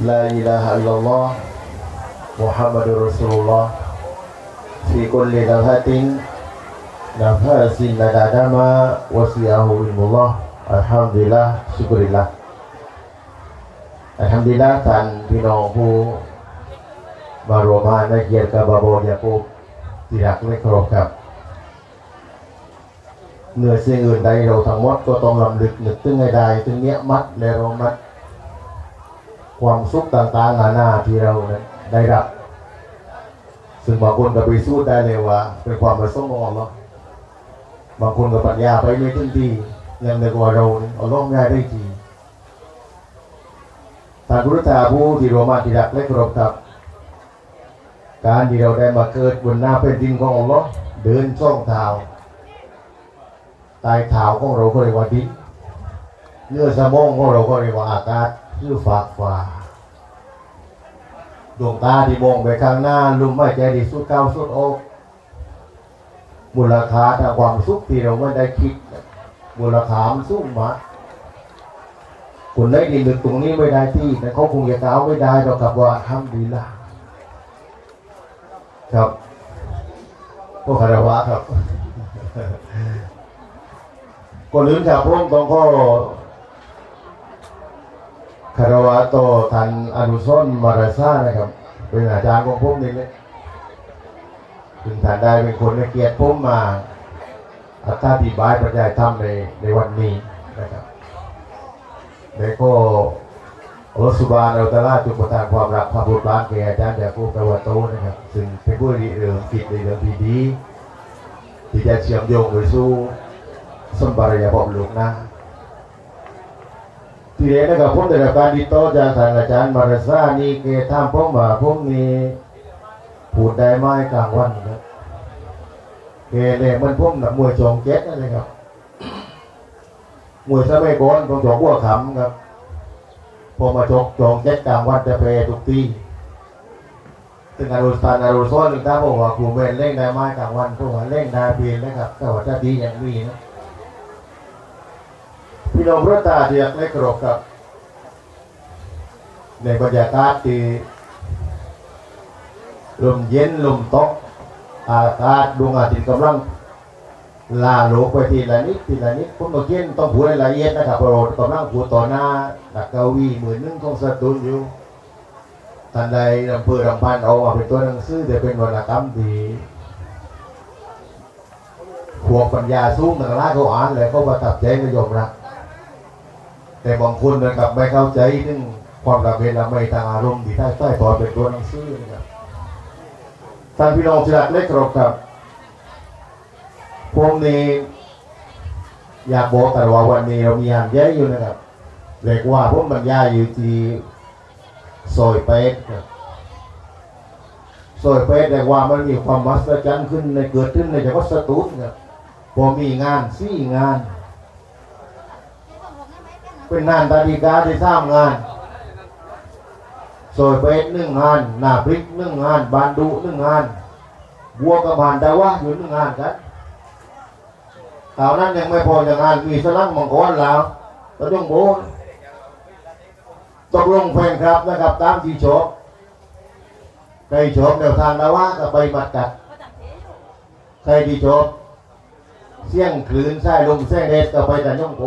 لا إله إلا الله محمد رسول الله في كل لمحة نفس ندادم وسياه علم الله الحمد لله ชุกริลละอัลฮัมดุลิลละท่านพี่น้องผู้มารวมมาในเกียรติกับบาโบยากูบที่รักไม่เคารพครับ เหนือสิ่งอื่นใดเราทั้งหมดก็ต้องลำลึกนึกถึงให้ได้ถึงเนี้ยมัดและเรามัด ความสุขต่างๆนานาที่เราได้รับ ซึ่งบางคนก็ไปสู้ได้เลยว่าเป็นความประสงค์ของอัลลอฮ์บางคนก็ปัญญาไปไม่ถึงที่ยังในกว่าเราเนี่ยอัลลอฮ์ง่ายได้ทีทางกุรตาผู้ที่รมาที่รักและเคารพครับ การที่เราได้มาเกิดบนหน้าเป็นดินของอัลลอฮ์เดินช่องเท้าใต้เท้าของเราก็เรียกว่าดินเนื้อสมองของเราก็เรียกว่าอากาศ คือฝากฟ้าดวงตาที่มองไปข้างหน้าลุมหายใจที่สุดเก้าสุดอกมูลค่าทางความสุขที่เราไม่ได้คิดมูลค่ามันสูงมากคุณได้ดีลึกตรงนี้ไม่ได้ที่แต่เขาคงจะกล่าวไม่ได้หรอกครับว่าทำดีละครับพวกคารวะครับก่อนอื่นครับผมต้องขอ คารวะต่อท่านอนุสรณ์มาราซานะครับ เป็นอาจารย์ของผมนี่เลยถึงท่านได้เป็นคนเกียรติผมมาอัตติบายบรรยาธรรมในในวันนี้นะครับแล้วก็อัลลอฮฺสุบานอัลตะลาจุประทานความรักพระบุตรล้านแก่อาจารย์ยาคูบตะวันโตนะครับ ซึ่งเป็นผู้ดีเรื่องคิดในเรื่องที่ดีที่จะเชื่อมโยงไปสู่สมบัติยาบอกลูกนะ ทีเดียนะครับผมได้รับการติดต่อจากทางอาจารย์มาราซานีเกถามผมว่าผมนี่พูดได้ไหมกลางวันครับเกเลยมันผมนักมวยจองเจ็ดนั่นเลยครับมวยสมัยก่อนต้องจองบัวขำครับพอมาจกจองเจ็ดกลางวันจะเพทุกทีซึ่งอารุสานอารุซ้อนหนึ่งท่าบอกว่าครูเมนเล่นได้ไหมกลางวันพวกว่าเล่นได้เพียนนะครับแต่ว่าจะดีอย่างนี้นะ พี่น้องระตาเดียกไม่กรบครับ ในบรรยากาศที่ลมเย็นลมตกอากาศดวงอาทิตย์กำลังลาโลกไปทีละนิดทีละนิดผมเมื่อกี้ต้องพูดรายละเอียดนะครับเพรากำลังพูดต่อหน้านักกวีหมื่นนึงของสตูนอยู่ท่านใดอำเภอลำพันเอามาเป็นตัวหนังสือแต่เป็นวรรณกรรมที่พวปัญญาสูงต่างๆเขาอ่านเลยเขาประทับใจนิยมรัก แต่บางคนนะครับไม่เข้าใจถึงความระเบียบระไม่ทางอารมณ์ที่ใต้ใต้ตอนเป็นตัวหนังสือนะครับท่านพี่น้องที่รักเล็กครับครับผมนี้อยากบอกแต่ว่าวันนี้เรามีงานใหญ่อยู่นะครับเรียกว่าผมบรรยายอยู่ที่ซอยเป็ดครับซอยเป็ดเรียกว่ามันมีความมัศจรรย์ขึ้นในเกิดขึ้นในจังหวัดสตูลครับพอมีงานสี่งาน เป็นงานตาดีกาที่สร้างงานซอยเป็ดหนึ่งงานหน้าพริกหนึ่งงาน บานดุหนึ่งงาน บัวกับบานดาวะอยู่หนึ่งงานกันคราวนั้นยังไม่พออย่างงานมีสลังมังกรแล้วก็ต้องโบนตกลงแฟนครับนะครับตามที่ชอบใครชอบแนวทางดาวะก็ไปบัดกัดใครที่ชอบเสี่ยงคลื่นใส่ลมแสงเดชก็ไปแต่ย่องโก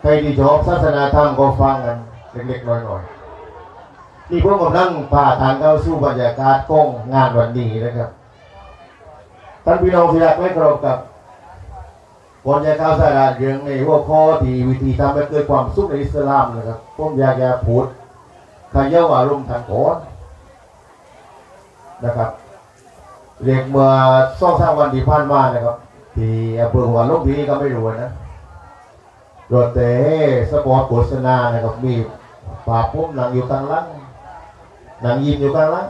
ใครที่ชอบศาสนาธรรมก็ฟังกันเล็กๆน้อยๆนี่พวกกำลังผ่าทางเข้าสู่บรรยากาศกองงานวันนี้นะครับท่านพี่น้องที่รักไม่ครบกับผลยาข้าวสาระเรื่องในหัวข้อที่วิธีทำให้เกิดความสุขในอิสลามนะครับผมอยากจะพูดขย้าอารมณ์ทางก่อนนะครับเรียกเมื่อสองสามวันที่ผ่านมานะครับ ที่อำเภอหัวลูกนี้ก็ไม่รู้นะ รถเตะสปอร์ตโฆษณานะครับมีป่าพุ่มหนังอยู่กลางหลังหนังยินอยู่กลางหลัง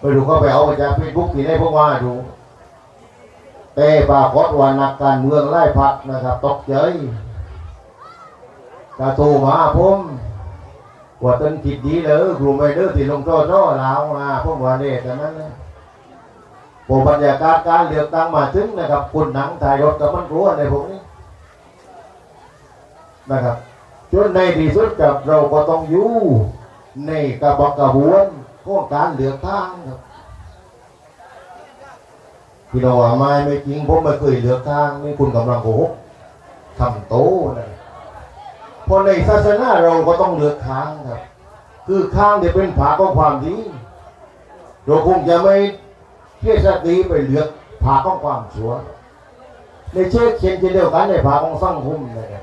ไม่รู้เขาไปเอามาจากเฟซบุ๊กที่ไหนพวกว่าดูเตะป่าคดวันนักการเมืองไล่พักนะครับตกใจกระตูมาผมว่าต้นคิดดีเลยครูไม่เด้อที่ลงโทษรอล้วมาผมว่าเนี่ยแต่นั้นนะผมบรรยากาศการเลือกตั้งมาถึงนะครับคุณหนังถ่ายรถกับมันกลัวในพวกนี้ นะครับจนในที่สุดกับเราก็ต้องอยู่ในกระบอกกระบวนขอการเหลือกทางครับพี่น้องว่าไม่ไม่จริงผมไม่เคยเหลือกทางนี่คุณกำลังโกหกทำโตนะเพราะในศาสนาเราก็ต้องเหลือกทางครับ คือข้างที่เป็นผาของความดีเราคงจะไม่เที่ยสติไปเลือกผาของความชั่วในเช่นเช่นเดียวกันในผาของสังคมนะครับ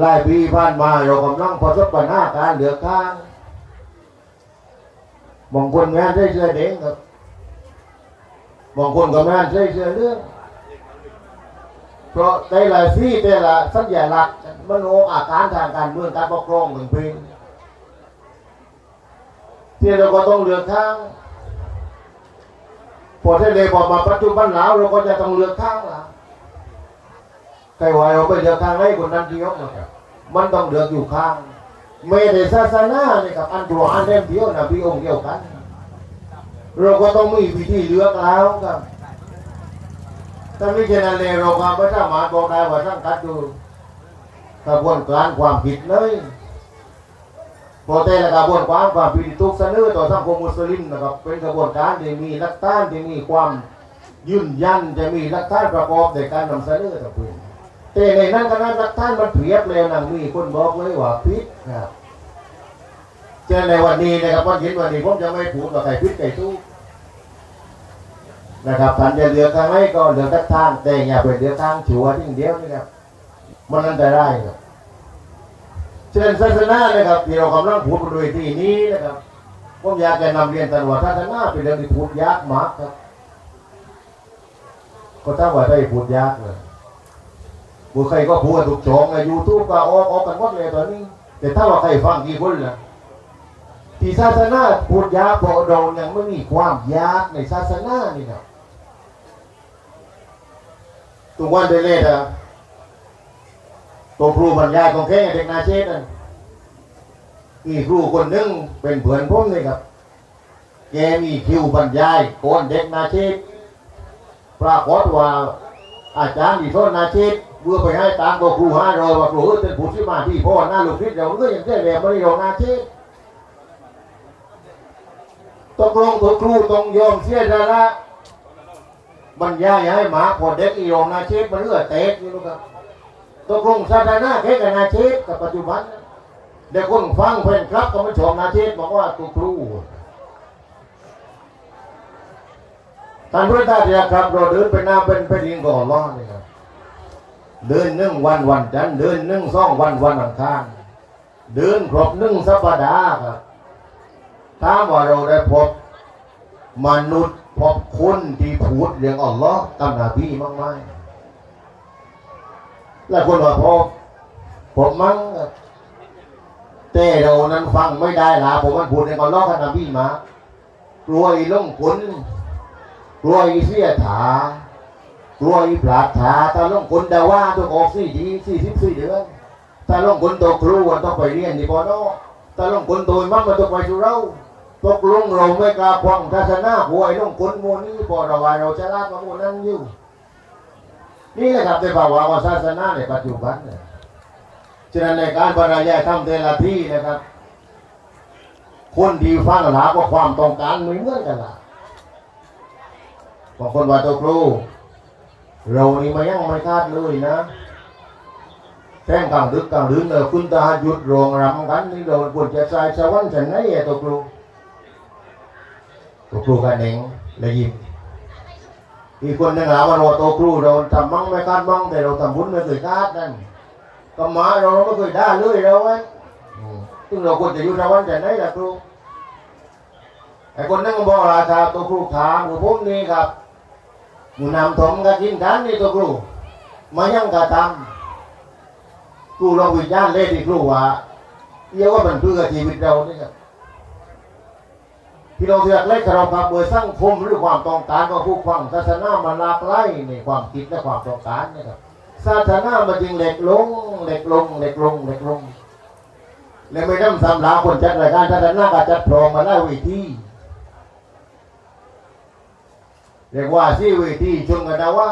หลายปีผ่านมาเรากำลังประสบปัญหาการเหลือข้างบางคนงานใช้เสื้อเด้งครับบางคนก็งานใช้เสื้อเรื่องเพราะแต่ละที่แต่ละสัญลักษณ์มันโออาการทางการเมืองการปกครองหนึ่งเพลงที่เราก็ต้องเลือกข้างพอที่เลพอมาปัจจุบันแล้วเราก็จะต้องเลือกข้างแล้ว ใครว่าเราไปเลือกข้างให้คนนั้นที่ยกนะครับมันต้องเลือกอยู่ข้างไม่ได้ศาสนาเนี่ยครับอันกลัวอันเล่มเดียวนะพี่องค์เดียวกัน เราก็ต้องมีวิธีเลือกแล้วครับถ้าไม่เช่นนั้นเลยเราก็ไม่สามารถบอกได้ว่าสังกัดอยู่กระบวนการความผิดเลยพอแต่ละกระบวนการความผิดที่ถูกเสนอต่อสังคมมุสลิมนะครับเป็นกระบวนการที่มีหลักฐานที่มีความยืนยันจะมีหลักฐานประกอบในการนำเสนอต่อไป แต่ในนั้นก็นั้นท่านมันเปรียบแล้วนะมีคนบอกเลยว่าพิษครับเจอในวันนี้นะครับวันเห็นวันนี้ผมจะไม่พูดว่าใครพิษใครทุกนะครับท่านจะเลือกทางไหนก็เลือกทักทางแต่อย่าไปเลือกทางชัวทิ้งเดียวนะครับมันอันตรายครับเชิญศาสนานะครับที่เรากำลังพูดบนเวทีนี้นะครับผมอยากจะนำเรียนท่านว่าศาสนาเป็นเรื่องที่พูดยากมากครับก็ตั้งไว้ได้พูดยากเลย บุใครก็พูดถูกโจงยูทูบก็ออกออกกันหมดเลยตอนนี้ แต่ถ้าว่าใครฟังกี่คนล่ะที่ศาสนาพูดยากพราะเรายังไม่มีความยากในศาสนานี่ครับทุกวันเดลเลยอะตัวครูบรรยายของแค่เด็กนาเชษนั่นมีครูคนหนึงเป็นเพื่อนผมเลยครับ แกมีคิวบรรยายโกนเด็กนาเชษปรากฏว่าอาจารย์ที่ทษนาชิต เมื่อไปให้ตามตัวครูห้าร้อยว่าครูเออเป็นผู้ที่มาที่พ่อหน้าลูกคิดเราก็ยังได้เรียนไม่ได้ลงนาชิตตกลงตัวครูต้องยอมเสียดาละบรรยายให้หมาพอเด็กอีลงนาชิตมันเลือดเตะอยู่ครับตกลงศาสนาแค่กับนาชิตกับปัจจุบันเด็กคนฟังเพื่อนครับก็ไมาชมนาชิตบอกว่าตัวครูท่านพระเจ้าเดียครับเราเดินไปน้าเป็นไปดินก่อนล้อนี่ครับ เดินหนึ่งวันวันจันทร์เดินหนึ่งสองวันวันอังคารเดินครบหนึ่งสัปดาห์ครับถ้ามว่าเราได้พบมนุษย์พบคนที่พูดเรื่องอัลลอฮ์ตามนาบีมากมายและคนว่าพบผมมั้งแต่เรานั้นฟังไม่ได้ละผมมันพูดเรื่องอัลลอฮ์กับนบีมากลัวอีลงผลกลัวอีเสียถา กลัวอีปราดถาถ้าลงคนดาว่าต้องออกสี่ดีสี่สิบสี่เดือนถ้าลงคนโตครูมันต้องไปเรียนที่ปอนอถ้าลงคนโตมั่งมันต้องไปสุเราตกลงเราไม่กล้าควังทัศนาหวยลงคนโมนี้พอราว่าเราจะลาดมาโมนั่งอยู่นี่แหละครับในภาวะของศาสนาในปัจจุบันเนี่ยฉะนั้นในการบรรยายทำแต่ละที่นะครับ คนที่ฟังหาก็ความต้องการไม่เหมือนกันละบางคนว่าตัวครู เรานี่มายังไม่คาดเลยนะแท่งกลางดึกกลางดึกเลยคุณตาหยุดโรงรำกันนี่เราควรจะใส่สวรรค์ฉันไหนอตัวครูตัวครูกันเองเลยยิ้มอีกคนหนึ่งหาว่าเราตัวครูเราทำมั่งไม่คาดมั่งแต่เราทำบุญไม่เคยคาดนั่นก็มาเราไม่เคยได้เลยเราไว้อืมซึ่งเราควรจะอยู่สวรรค์ฉันไหนล่ะครูไอ้คนนั้นก็บอกราชาตัวครูถามคือผมนี่ครับ มูนำถมกันกินกันนี่ตัวครูมายังกะทำครูเราวิญญาณเล่นที่ครูว่าเรียกว่ามันเพื่อชีวิตเรานี่ครับพี่น้องเสือกเล็กเราครับเบอสร้างคมหรือความต้องการของผู้ฟังศาสนามันหลากหลายในความคิดและความต้องการเนะครับศาสนามันจึงเหล็กลงเหล็กลงเหล็กลงเหล็กลงและไม่ต้องสำลาคนจัดรายการศาสนาก็จัดโปรมาได้วิธี เรียกว่าที่เวทีชนกันนะว่า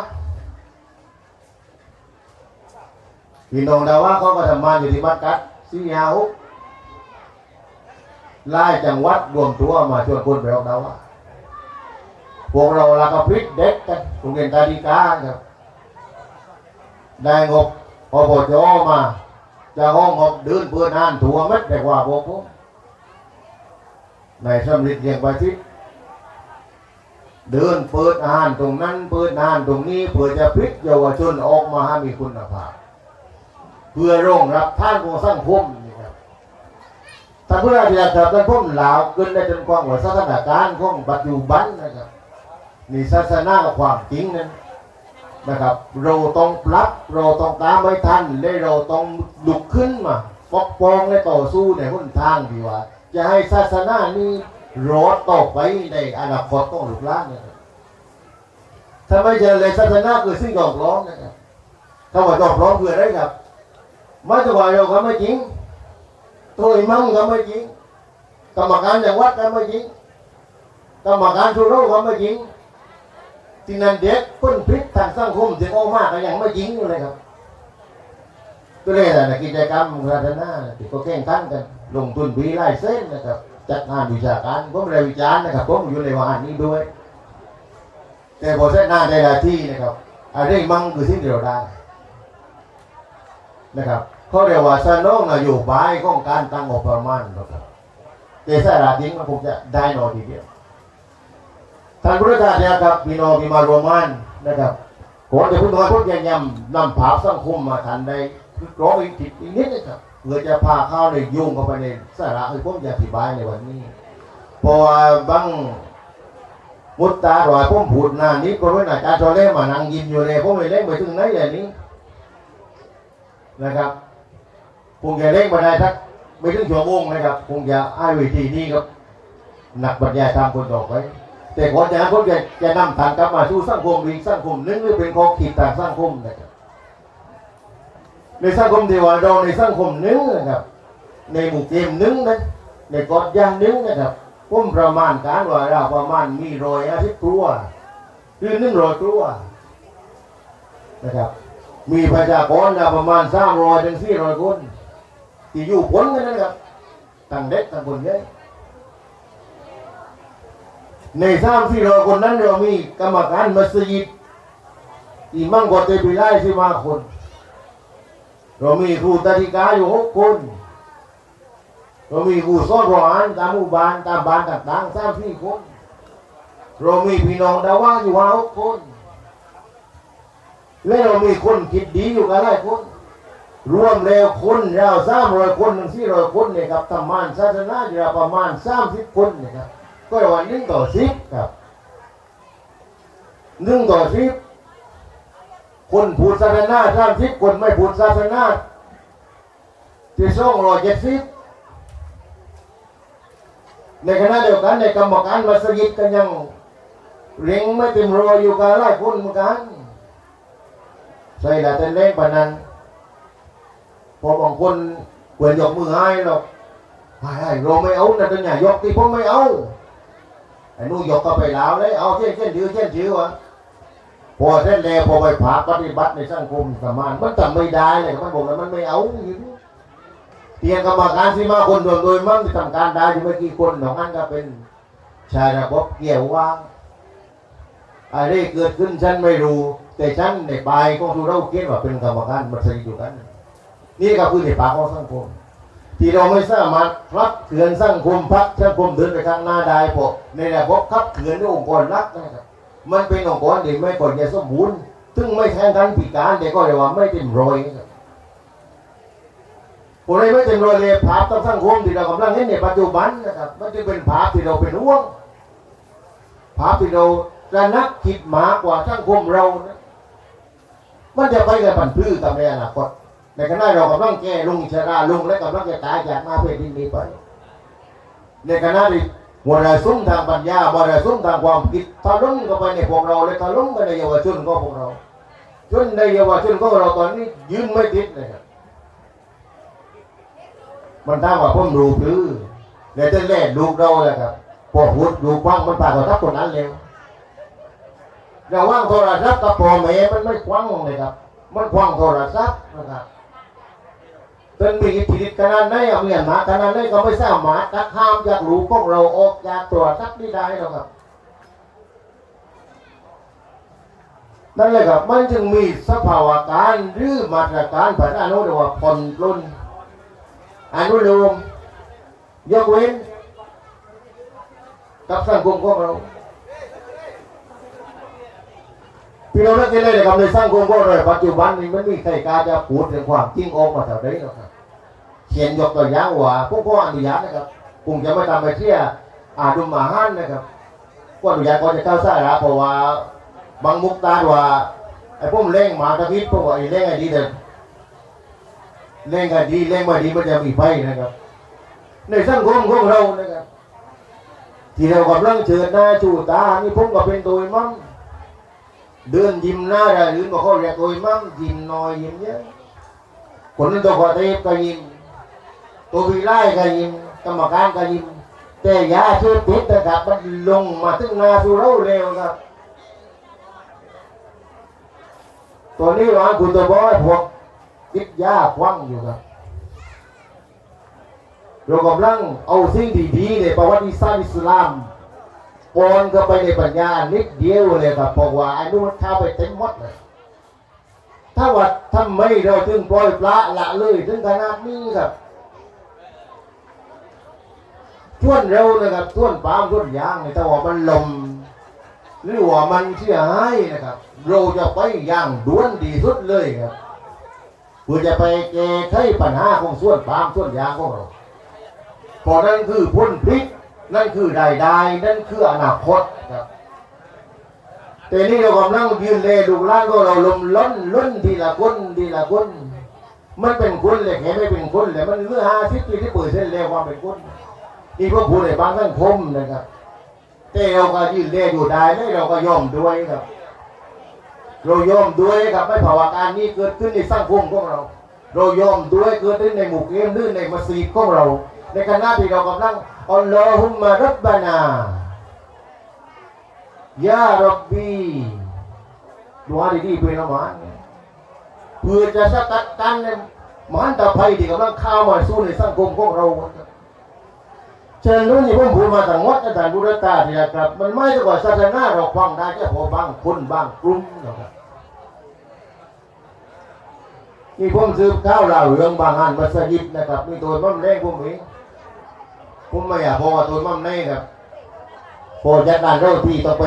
พี่น้องดาว่าเขาก็ทำงานอยู่ที่วัดกัดซียาอุกไล่จังหวัดรวมตัวมาชวนคนไปออกดาว่าพวกเราลักพิษเด็กกันโรงเรียนตาดีกาครับได้งบพอปจมาจะห้องงบเดินเพื่อนอ่านถั่วเม็ดแต่ว่าพวกผมในสำลิดเรียงไปทิศ เดินเปิดอ่านตรงนั้นเปิดอ่านตรงนี้เพื่อจะพลิกเยาวชนออกมาให้มีคุณภาพเพื่อรองรับท่านของสังคมนี่ครับถ้าเพื่อที่จะทำสังคมลาวขึ้นได้จนกว้างกว่าสถานการณ์ของปัจจุบันนะครับนี่ศาสนากับความจริงนั้นนะครับเราต้องปรับเราต้องตามไม่ทันและเราต้องลุกขึ้นมาปกป้องและต่อสู้ในหนทางที่ว่าจะให้ศาสนานี้ รอดต่อไปในอนาคตต้องลุกล้านนะครับถ้าไม่เจอเลยศาสนาคือสิ่งหยอกล้อนะครับถ้าว่าหยอกล้อคืออะไรครับไม่จะว่าเราก็ไม่จริง ตัวอิมังก็ไม่จริง กรรมการจังหวัดก็ไม่จริง กรรมการทุโรก็ไม่จริงที่นั่นเด็กพ้นพิษทางสังคมถึงออกมากก็ยังไม่จริงอยู่เลยครับก็เลยนะกิจกรรมรัฐนาที่ก็แข่งขันกัน ลงทุนวีไล่เส้นนะครับ จัดงานวิชาการผมเรียวิจารณ์นะครับผมอยู่ในวานนี้ด้วย แต่พอเส้นหน้าได้หลายที่นะครับอะไรมั่งคือสิ่งที่เราได้นะครับเขาเรียกว่าสนองนโยบายของการตั้งงบประมาณนะครับแต่สาระจริงมันคงจะได้นอยทีเดียวท่านผู้ชมนะครับพี่น้องพี่มารวมมันนะครับขอจะพูดน้อยพูดยังยำนำภาพสังคมมาทันได้ร้องอีกทีอีกนิดนะครับ เพื่อจะพาเข้าในยุ่งเข้าไปในสาระที่ผมจะอธิบายในวันนี้เพราะบางมุตตาหน่อยผมพูดหน้านี้ก็รู้นะอาจารย์โจเล่มานั่งยินอยู่เลยผมไม่เล่นไปถึงไหนอย่างนี้นะครับคงจะเล่นมาได้สักไม่ถึงชั่วโมงนะครับคงจะอ้ายวิธีนี้ครับหนักบรรยายตามคนต่อไปแต่ก่อจากนั้นผมจะจะนำทางกลับมาสู่สังคมอีกสังคมนึงหรือเป็นข้อขีดต่างสังคมนะครับ ในสังคมที่ว่าเราในสังคมนึงนะครับ ในหมู่เกมนึงนะในกอดยางนึงนะครับผมประมาณการว่าเราประมาณมีรอยอาทิตย์ตัวคือนึ่งรอยตัวนะครับ มีประชากรนะประมาณสามรอยถึงสี่รอยคนที่อยู่ผลกันนะครับตั้งเด็กตั้งคนใหญ่ในสามสี่รอยคนนั้นเรามีกรรมการมัสยิดอิหมังกอเตปิไลสิมาคน เรามีครูตาธิกาอยู่หกคนเรามีครูสอนรอาหารตามหมู่บ้านตามบ้านต่างๆสามสี่คนเรามีพี่น้องดาว่าอยู่ห้าหกคนและเรามีคนคิดดีอยู่กันหลายคน รวมแล้วคนเราสามร้อยคนถึงสี่ร้อยคนเนี่ยครับทำมานศาสนาอยู่ประมาณสามสิบคนเนี่ยครับก็วันหนึ่งต่อสิบครับหนึ่งต่อสิบ คนพูดศาสนาสามสิบคนไม่พูดศาสนาที่สองร้อยเจ็ดสิบในขณะเดียวกันในกรรมการมัสยิดก็ยังเร่งไม่เต็มรอยอยู่กันหลายคนเหมือนกันใช่ละแต่เล่นปานนั้นพอบางคนควรยกมือให้หรอกไอ้เราไม่เอานะตัวใหญ่ยกที่ผมไม่เอาไอ้นู่ยกก็ไปแล้วเลยเอาเช่นเช่นถือเช่นถือวะ พอเส้นเลวพอไปผาปฏิบัติในสังคมสมานมันทำไม่ได้เลยมันบอกว่ามันไม่เอาอยู่เตียงกรรมการสิมาคนโดยโดยมั่งทำการได้อยู่ไม่กี่คนหนองนั้นก็เป็นชายระบบเกี่ยวว่างอะไรเกิดขึ้นฉันไม่รู้ แต่ฉันในปลายของทุเราเขียนว่าเป็นกรรมการมันสนิทอยู่กัน นี่ก็คือในปากของสังคม ที่เราไม่สามารถรับเขื่อนสังคมพักสังคมเดินไปข้างหน้าได้พราะในระบบขับเขื่อนในองค์กรรักนะครับ มันเป็นองค์กรที่ไม่ก่อนจะสมบูรณ์ซึ่งไม่แข่งขันพิการแต่ก็เรียกว่าไม่เต็มรอยครับผมเลยไม่เต็มรอยเลยภาพต่างสังคมที่เรากำลังเห็นในปัจจุบันนะครับ มันจะเป็นภาพที่เราเป็นห่วงภาพที่เราจะนักคิดมากกว่าสังคมเรานะมันจะไปกับปันพื้กับในอนาคตในขณะเรากำลังแก่ลงชราลงและกำลังจะตายจากมาเพศดินนี้ไปในขณะที่ มรสุมทางปัญญามรสุมทางความคิดทะลุเข้าไปในพวกเราและทะลุไปในเยาวชนของพวกเราจนในเยาวชนของเราตอนนี้ยืนไม่ติดเลยครับมันถามว่าผมรู้หรือในแต่แรกลูเราเลยครับพอพูดลูกฟังมันปากกับทักคนนั้นเร็วระว่างโทรศัพท์กับพ่อแม่มันไม่คว้างเลยครับ มันคว้างโทรศัพท์นะครับ เป็นมีอิทธิฤทธิ์ขนาดไหนเอะมีอำนาขนาดไหนก็ไม่สาบหมารถตักห้ามจากหลูกของเราออกจากตัวสักนี้ได้หรอกครับนั่นแหละครับมันจึงมีสภาวะการหรือมาตรการผ่านอนุเรียกว่าผ่อนปลนอนุโลมยกเว้นกับสังคมของเราพี่น้องนักเรียนเลยครับในสังคมของเราปัจจุบันนี้มันมีใครกล้าจะพูดถึงความจริงออกมาแถวนี้หรอกครับ เขียนยกตัวอย่างว่าพวกพ่ออนุญาตนะครับคงจะไม่ทำไปเที่ยอาดุมมาฮันนะครับก็อนุญาตก็จะเข้าสาระเพราะว่าบางมุกตาว่าไอ้พวกเล่งหมากระพริบพวกว่าไอ้เล่งไอ้ดีเด่นเล่งไอ้ดีเล่งไม่ดีมันจะมีไฟนะครับ ในสังคมของเรานะครับที่เรากำลังเชิดหน้าชูตานี่ผมก็เป็นตัวมั่งเดินยิ้มหน้าได้หรือมาเขาเรียกตัวมั่งยิ้มน้อยยิ้มเยอะคนนั้นตัวกอเทพก็ยิ้ม ตัววีไลก็ยิมกรรมการก็ยิ้มแต่ยาเสพติดนะครับมันลงมาถึงนาสูเราเร็วครับตัวนี้ว่าคุณตัวบอยพวกติดยาควังอยู่ครับเรากำลังเอาสิ่งดีๆในประวัติศาสตร์อิสลามปนเข้าไปในปัญญานิดเดียวเลยครับเพราะว่าอันนู้นเข้าไปเต็มหมดเลยถ้าว่าทำไมเราถึงปล่อยปละละเลยถึงขนาดนี้ครับ ท่วนเร็วนะครับท่วนปามท่วนยางเนี่ยแต่ว่ามันลมหรือว่ามันเสียหายนะครับ เราจะไปย่างด่วนดีสุดเลยครับเพื่อจะไปแก้ไขปัญหาของส่วนปามส่วนยางของเราเพราะนั่นคือพ้นพลิกนั่นคือรายได้นั่นคืออนาคตครับแต่นี่เรากำลังยืนเลดูล่างก็เราลมล้นล้นทีละคนทีละคนมันเป็นคนเลยแค่ไม่เป็นคนเลยมันเหลือห้าสิบปีที่เปิดเส้นแล้วความเป็นคน นี่พวกผู้ในบางสังคมนะครับแต่เราก็ยืนเล่อยู่ได้เลยเราก็ยอมด้วยครับ เรายอมด้วยครับไม่ภาวะการนี้เกิดขึ้นในสังคมของเรา เรายอมด้วยเกิดขึ้นในหมู่เกมหรือในมัสยิดของเรา ในขณะที่เรากำลังอัลลอฮุมมารับบานายารับบีดูอาดีๆเป็นละมานเพื่อจะสกัดกันในมหันตภัยที่กำลังเข้ามาสู่ในสังคมของเราครับ เชิญนู้นี่ผมพูดมาทั้งหมดอาจารย์บุรตาที่นะครับ มันไม่ใช่ว่าศาสนาเราฟังได้แค่พอบางคนบางกลุ่มนะครับนี่ผมซื้อข้าวเหล่าเรื่องบางอันมัสยิดนะครับมีตัวมั่มแรงผมเองผมไม่อยากบอตัวมั่มแรงครับพอจัดการเราที่ต้องไป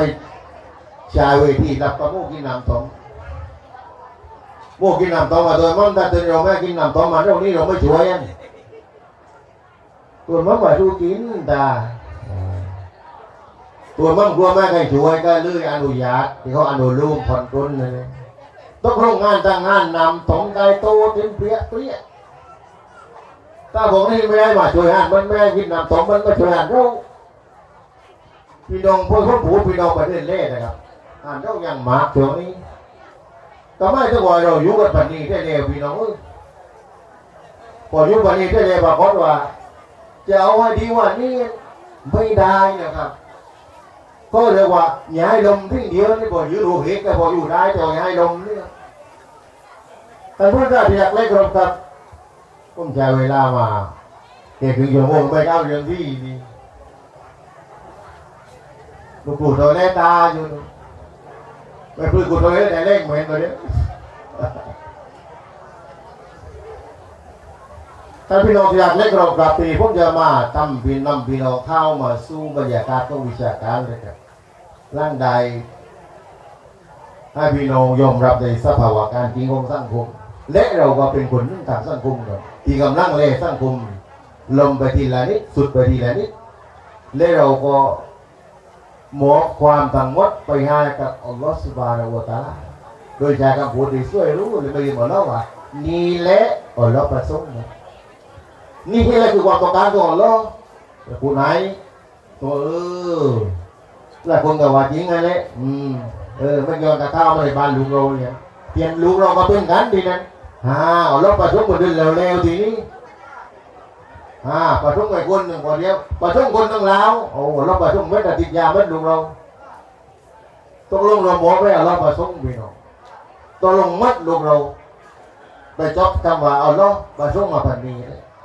ชายเวทีรับประโมกินน้ำตอมโมกินน้ำตอมมาตัวมั่มแต่ตัวเราไม่กินน้ำตอมมาเรื่องนี้เราไม่ช่วยอัน ตัวมันว่าดูกินตาตัวมันกลัวแม่ใครช่วยก็เลื่อยอนุญาตที่เขาอนุโลมผ่อนปลนเลยต้องโรงงานต่างงานนำสองไก่โตเต็มเปี้ยเปี้ยถ้าผมนี่ไม่ได้มาช่วยงานมันแม่กินนำสองมันก็ช่วยงานเราพี่น้องพวกพวกผู้พี่น้องประเทศเล่นะครับอ่านเราอย่างหมากช่วงนี้ก็ไม่ต้องว่าเราอยู่กันปัจจุบันได้เร็วพี่น้องเอ้ยพออยู่ปัจจุบันได้เร็วปรากฏว่า จะเอาให้ดีกว่านี้ไม่ได้นะครับ ก็เรียกว่าย้ายลมทิ้งเดียวนี่พออยู่ดูเหตุก็พออยู่ได้แต่ว่าย้ายลมเนี่ยท่านผู้ชมที่อยากเล่นกรมครับผมใช้เวลามาเก็บถึงชั่วโมงไปเก้าเรื่องที่นี่ลูกปู่ตัวเล่ตาอยู่ไม่พูดกูตัวเล่แต่เล่นเหมือนตัวเนี้ย ท่านพี่น้องอยากเล็กเรากลับปีผมจะมาทำพี่นำพี่น้องเข้ามาสู้บรรยากาศของวิชาการเลยครับร่างใดให้พี่น้องยอมรับในสภาวะการจริงของสังคม และเราก็เป็นคนหนึ่งทางสังคมครับที่กำลังเล่สังคมลงไปทีละนิดสุดไปทีละนิดและเราก็หมอบความทั้งหมดไปให้กับอัลลอฮฺสุบานะวะตาลาโดยใช้คำพูดที่ช่วยรู้หรือไม่ได้บอกเล่าว่านี่แหละอัลลอฮฺประสงค์นะ นี่แหละคือความต้องการของอัลลอฮ์แต่คุณไหนตัวเออหลายคนก็ว่าจริงไงแหละอืมเออไม่ยอมกับข้าวมาในบ้านลุงเราเนี่ยเปลี่ยนลุงเรามาเป็นกันดีนั้นฮ่าเอาลบประชุมคนเดินเร็วๆทีนี้ฮ่าประชุมไปคนหนึ่งคนเดียวประชุมคนตั้งแล้วโอ้ลบประชุมไม่แต่ติดยาไม่ลุงเราต้องลงเราหมอไปเอาลบประชุมพี่น้องต้องลงมัดลุงเราไปจบคำว่าเอาล้อบาส่งมาพันนี้เลย